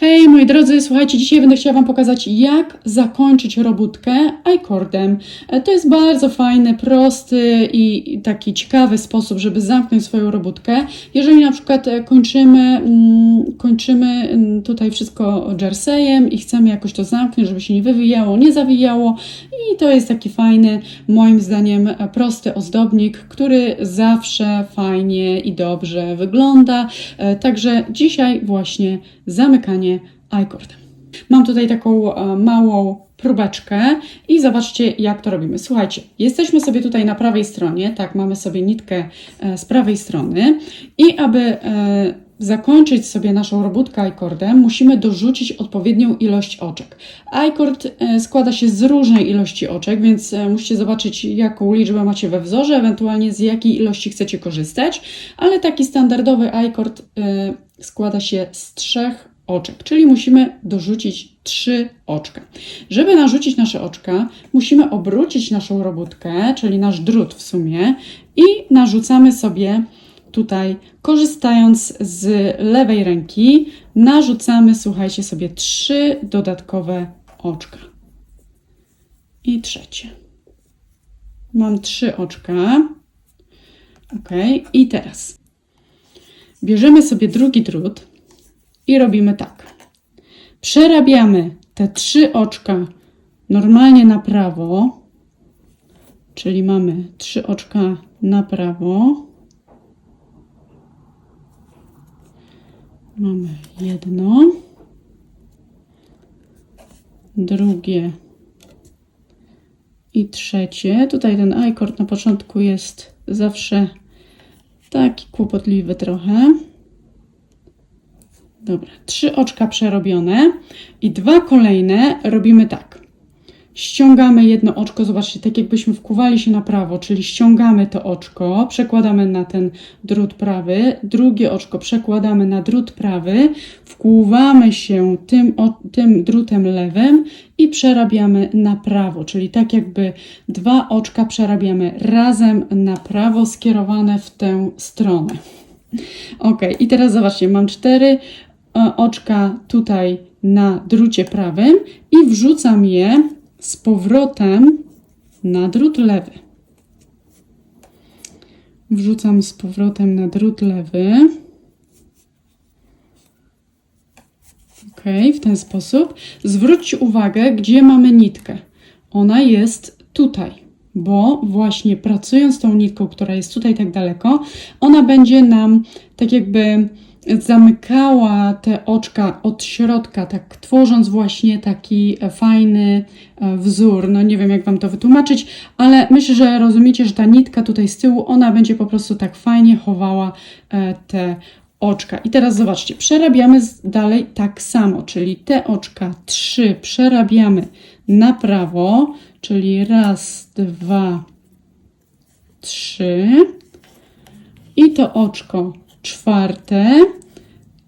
Hej moi drodzy, słuchajcie, dzisiaj będę chciała Wam pokazać, jak zakończyć robótkę iCordem. E, To jest bardzo fajny, prosty i taki ciekawy sposób, żeby zamknąć swoją robótkę. Jeżeli na przykład e, kończymy, mm, kończymy mm, tutaj wszystko jerseyem i chcemy jakoś to zamknąć, żeby się nie wywijało, nie zawijało i to jest taki fajny, moim zdaniem, e, prosty ozdobnik, który zawsze fajnie i dobrze wygląda. Także dzisiaj właśnie zamykanie iCordem. Mam tutaj taką e, małą próbeczkę i zobaczcie, jak to robimy. Słuchajcie, jesteśmy sobie tutaj na prawej stronie, tak, mamy sobie nitkę e, z prawej strony i aby e, zakończyć sobie naszą robótkę iCordem, musimy dorzucić odpowiednią ilość oczek. iCord składa się z różnej ilości oczek, więc musicie zobaczyć, jaką liczbę macie we wzorze, ewentualnie z jakiej ilości chcecie korzystać, ale taki standardowy iCord składa się z trzech oczek, czyli musimy dorzucić trzy oczka. Żeby narzucić nasze oczka, musimy obrócić naszą robótkę, czyli nasz drut w sumie i narzucamy sobie tutaj, korzystając z lewej ręki, narzucamy, słuchajcie sobie, trzy dodatkowe oczka. I trzecie. Mam trzy oczka. Ok, i teraz bierzemy sobie drugi drut i robimy tak. Przerabiamy te trzy oczka normalnie na prawo, czyli mamy trzy oczka na prawo. Mamy jedno, drugie i trzecie. Tutaj ten iCord na początku jest zawsze taki kłopotliwy trochę. Dobra, trzy oczka przerobione i dwa kolejne robimy tak. Ściągamy jedno oczko, zobaczcie, tak jakbyśmy wkuwali się na prawo, czyli ściągamy to oczko, przekładamy na ten drut prawy, drugie oczko przekładamy na drut prawy, wkuwamy się tym, tym drutem lewym i przerabiamy na prawo, czyli tak jakby dwa oczka przerabiamy razem na prawo, skierowane w tę stronę. Ok, i teraz zobaczcie, mam cztery oczka tutaj na drucie prawym i wrzucam je z powrotem na drut lewy. Wrzucam z powrotem na drut lewy. Ok, w ten sposób. Zwróćcie uwagę, gdzie mamy nitkę. Ona jest tutaj, bo właśnie pracując tą nitką, która jest tutaj tak daleko, ona będzie nam tak jakby zamykała te oczka od środka, tak tworząc właśnie taki fajny e, wzór. No nie wiem, jak Wam to wytłumaczyć, ale myślę, że rozumiecie, że ta nitka tutaj z tyłu, ona będzie po prostu tak fajnie chowała e, te oczka. I teraz zobaczcie, przerabiamy dalej tak samo, czyli te oczka trzy przerabiamy na prawo, czyli raz, dwa, trzy. I to oczko czwarte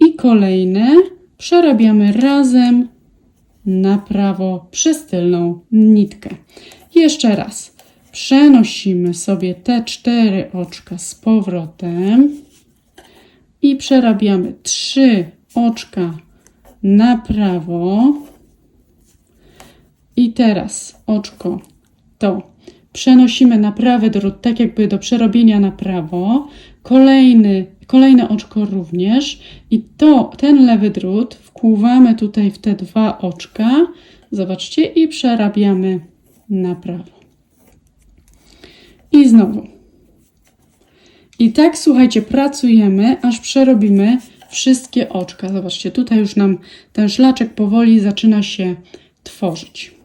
i kolejne przerabiamy razem na prawo przez tylną nitkę. Jeszcze raz. Przenosimy sobie te cztery oczka z powrotem i przerabiamy trzy oczka na prawo. I teraz oczko to przenosimy na prawy drut, tak jakby do przerobienia na prawo. Kolejny, kolejne oczko również. I to, ten lewy drut wkłuwamy tutaj w te dwa oczka. Zobaczcie, i przerabiamy na prawo. I znowu. I tak, słuchajcie, pracujemy, aż przerobimy wszystkie oczka. Zobaczcie, tutaj już nam ten szlaczek powoli zaczyna się tworzyć.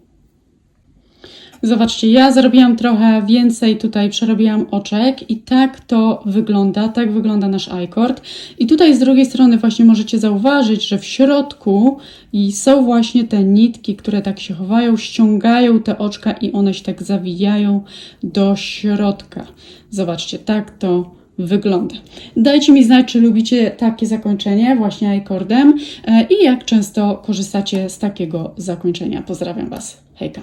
Zobaczcie, ja zrobiłam trochę więcej, tutaj przerobiłam oczek i tak to wygląda, tak wygląda nasz iCord. I tutaj z drugiej strony właśnie możecie zauważyć, że w środku są właśnie te nitki, które tak się chowają, ściągają te oczka i one się tak zawijają do środka. Zobaczcie, tak to wygląda. Dajcie mi znać, czy lubicie takie zakończenie właśnie iCordem e, i jak często korzystacie z takiego zakończenia. Pozdrawiam Was. Hejka.